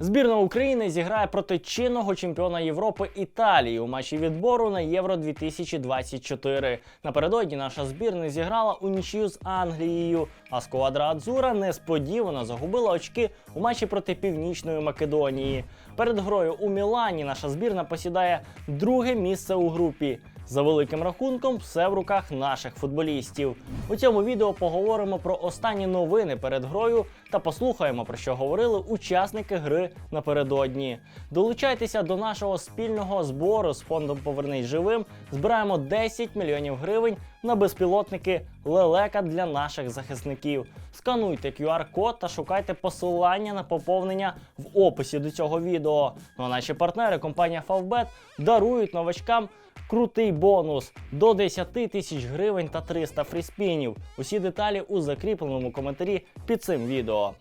Збірна України зіграє проти чинного чемпіона Європи Італії у матчі відбору на Євро 2024. Напередодні наша збірна зіграла у нічию з Англією, а сквадра Адзура несподівано загубила очки у матчі проти Північної Македонії. Перед грою у Мілані наша збірна посідає друге місце у групі. За великим рахунком, все в руках наших футболістів. У цьому відео поговоримо про останні новини перед грою та послухаємо про що говорили учасники гри напередодні. Долучайтеся до нашого спільного збору з фондом Повернись живим. Збираємо 10 мільйонів гривень на безпілотники лелека для наших захисників. Скануйте QR-код та шукайте посилання на поповнення в описі до цього відео. Ну а наші партнери, компанія Favbet, дарують новачкам крутий бонус до 10 тисяч гривень та 300 фріспінів. Усі деталі у закріпленому коментарі під цим відео.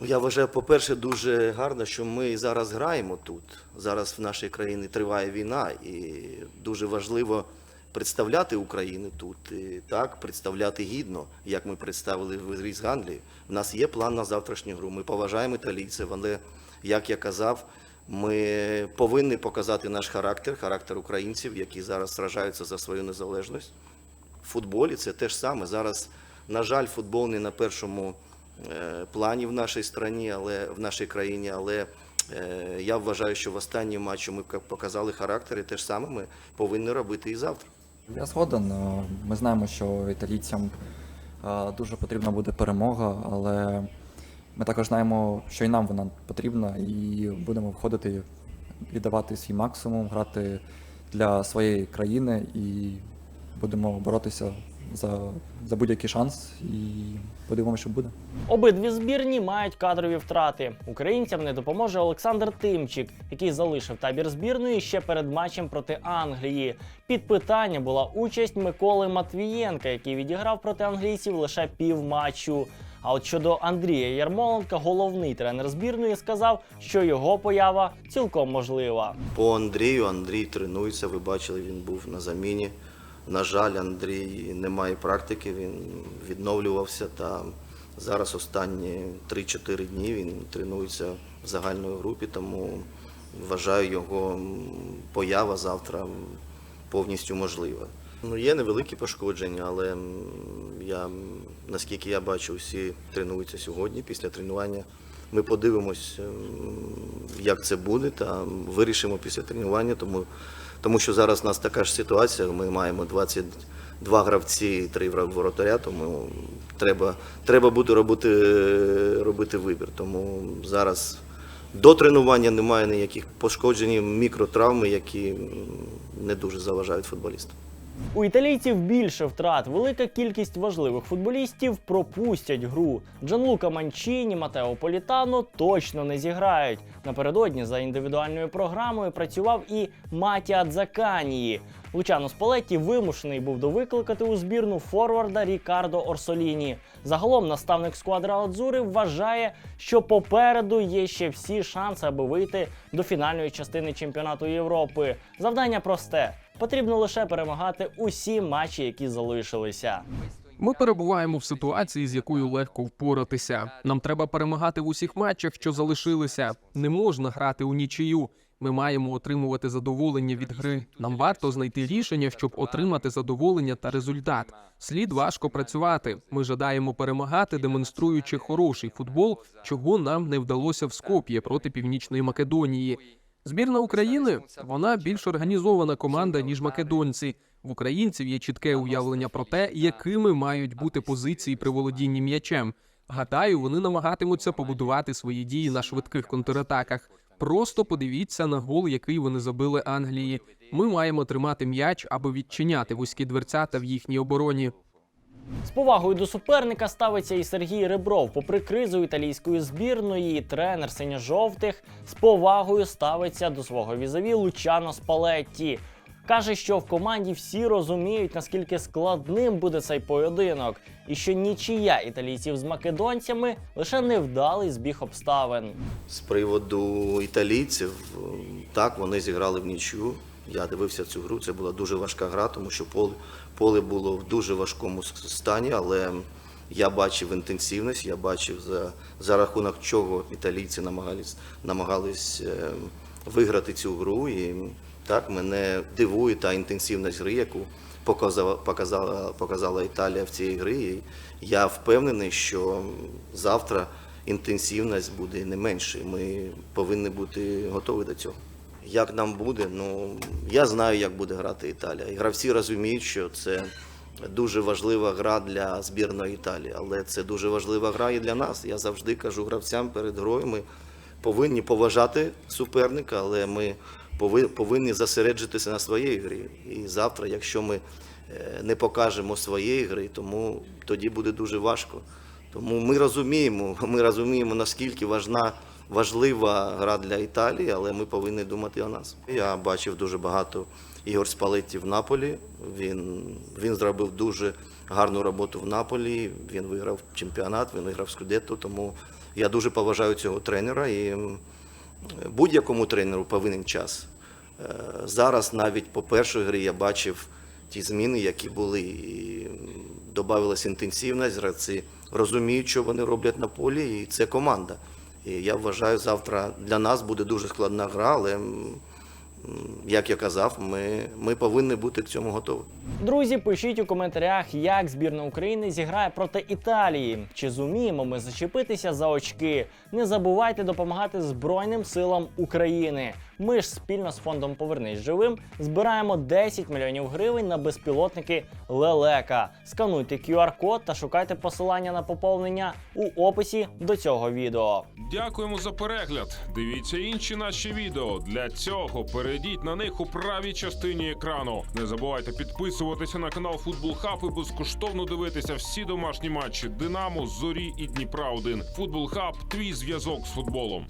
Я вважаю, по-перше, дуже гарно, що ми зараз граємо тут. Зараз в нашій країні триває війна, і дуже важливо представляти Україну тут. І так, представляти гідно, як ми представили в Англії. У нас є план на завтрашню гру. Ми поважаємо італійців, але, як я казав, ми повинні показати наш характер, характер українців, які зараз сражаються за свою незалежність. В футболі це те ж саме. Зараз, на жаль, футбол не на першому е, плані в нашій країні, але в нашій країні. Але е, я вважаю, що в останньому матчі ми показали характер, і те ж саме ми повинні робити і завтра. Я згоден. Е, Ми знаємо, що італійцям дуже потрібна буде перемога, але ми також знаємо, що і нам вона потрібна, і будемо входити і давати свій максимум, грати для своєї країни і будемо боротися за, за будь-який шанс і подивимося, що буде. Обидві збірні мають кадрові втрати. Українцям не допоможе Олександр Тимчик, який залишив табір збірної ще перед матчем проти Англії. Під питання була участь Миколи Матвієнка, який відіграв проти англійців лише пів матчу. А от щодо Андрія Ярмоленка, головний тренер збірної сказав, що його поява цілком можлива. По Андрію Андрій тренується. Ви бачили, він був на заміні. На жаль, Андрій не має практики, він відновлювався та зараз останні 3-4 дні він тренується в загальної групі, тому вважаю його поява завтра повністю можлива. Ну, є невеликі пошкодження, але я, наскільки я бачу, всі тренуються сьогодні після тренування. Ми подивимось, ем, як це буде, та вирішимо після тренування, тому, тому що зараз у нас така ж ситуація. Ми маємо 22 гравці і 3 воротаря, тому треба, треба буде робити, робити вибір. Тому зараз до тренування немає ніяких пошкоджень, мікротравми, які не дуже заважають футболістам. У італійців більше втрат. Велика кількість важливих футболістів пропустять гру. Джанлука Манчіні, Матео Політано точно не зіграють. Напередодні за індивідуальною програмою працював і Матія Дзаканії. Лучано Спалетті вимушений був довикликати у збірну форварда Рікардо Орсоліні. Загалом наставник сквадра Адзури вважає, що попереду є ще всі шанси, аби вийти до фінальної частини чемпіонату Європи. Завдання просте. Потрібно лише перемагати усі матчі, які залишилися. Ми перебуваємо в ситуації, з якою легко впоратися. Нам треба перемагати в усіх матчах, що залишилися. Не можна грати у нічию. Ми маємо отримувати задоволення від гри. Нам варто знайти рішення, щоб отримати задоволення та результат. Слід важко працювати. Ми жадаємо перемагати, демонструючи хороший футбол, чого нам не вдалося в Скоп'є проти Північної Македонії. Збірна України вона більш організована команда ніж македонці. В українців є чітке уявлення про те, якими мають бути позиції при володінні м'ячем. Гадаю, вони намагатимуться побудувати свої дії на швидких контратаках. Просто подивіться на гол, який вони забили Англії. Ми маємо тримати м'яч, аби відчиняти вузькі дверцята в їхній обороні. З повагою до суперника ставиться і Сергій Ребров. Попри кризу італійської збірної, тренер синьо-жовтих з повагою ставиться до свого візаві Лучано Спалетті. Каже, що в команді всі розуміють, наскільки складним буде цей поєдинок, і що нічия італійців з македонцями лише невдалий збіг обставин. З приводу італійців, так, вони зіграли в нічю. Я дивився цю гру. Це була дуже важка гра, тому що поле, поле було в дуже важкому стані, але я бачив інтенсивність, я бачив за, за рахунок чого італійці намагались, намагались е, виграти цю гру. І так мене дивує та інтенсивність гри, яку показала, показала, показала Італія в цій грі. І я впевнений, що завтра інтенсивність буде не менше. Ми повинні бути готові до цього. Як нам буде? Ну я знаю, як буде грати Італія. І гравці розуміють, що це дуже важлива гра для збірної Італії, але це дуже важлива гра і для нас. Я завжди кажу гравцям перед грою. Ми повинні поважати суперника, але ми повинні зосереджитися на своїй грі. І завтра, якщо ми е, не покажемо своєї гри, тому тоді буде дуже важко. Тому ми розуміємо, ми розуміємо, наскільки важна, важлива гра для Італії, але ми повинні думати о нас. Я бачив дуже багато Ігор Спалетті в Наполі. Він, він зробив дуже гарну роботу в Наполі. Він виграв чемпіонат, він виграв Скудетто, тому я дуже поважаю цього тренера і будь-якому тренеру повинен час. Е, Зараз навіть по першій грі я бачив ті зміни, які були. І додавалася інтенсивність, гравці розуміють, що вони роблять на полі, і це команда. І я вважаю, завтра для нас буде дуже складна гра, але, як я казав, ми, ми повинні бути к цьому готові. Друзі, пишіть у коментарях, як збірна України зіграє проти Італії. Чи зуміємо ми зачепитися за очки? Не забувайте допомагати Збройним силам України. Ми ж спільно з фондом Повернись живим збираємо 10 мільйонів гривень на безпілотники Лелека. Скануйте QR-код та шукайте посилання на поповнення у описі до цього відео. Дякуємо за перегляд. Дивіться інші наші відео. Для цього перейдіть на них у правій частині екрану. Не забувайте підписуватися на канал Футбол Хаб і безкоштовно дивитися всі домашні матчі Динамо, Зорі і Дніпра 1 Футбол Хаб твій зв'язок з футболом.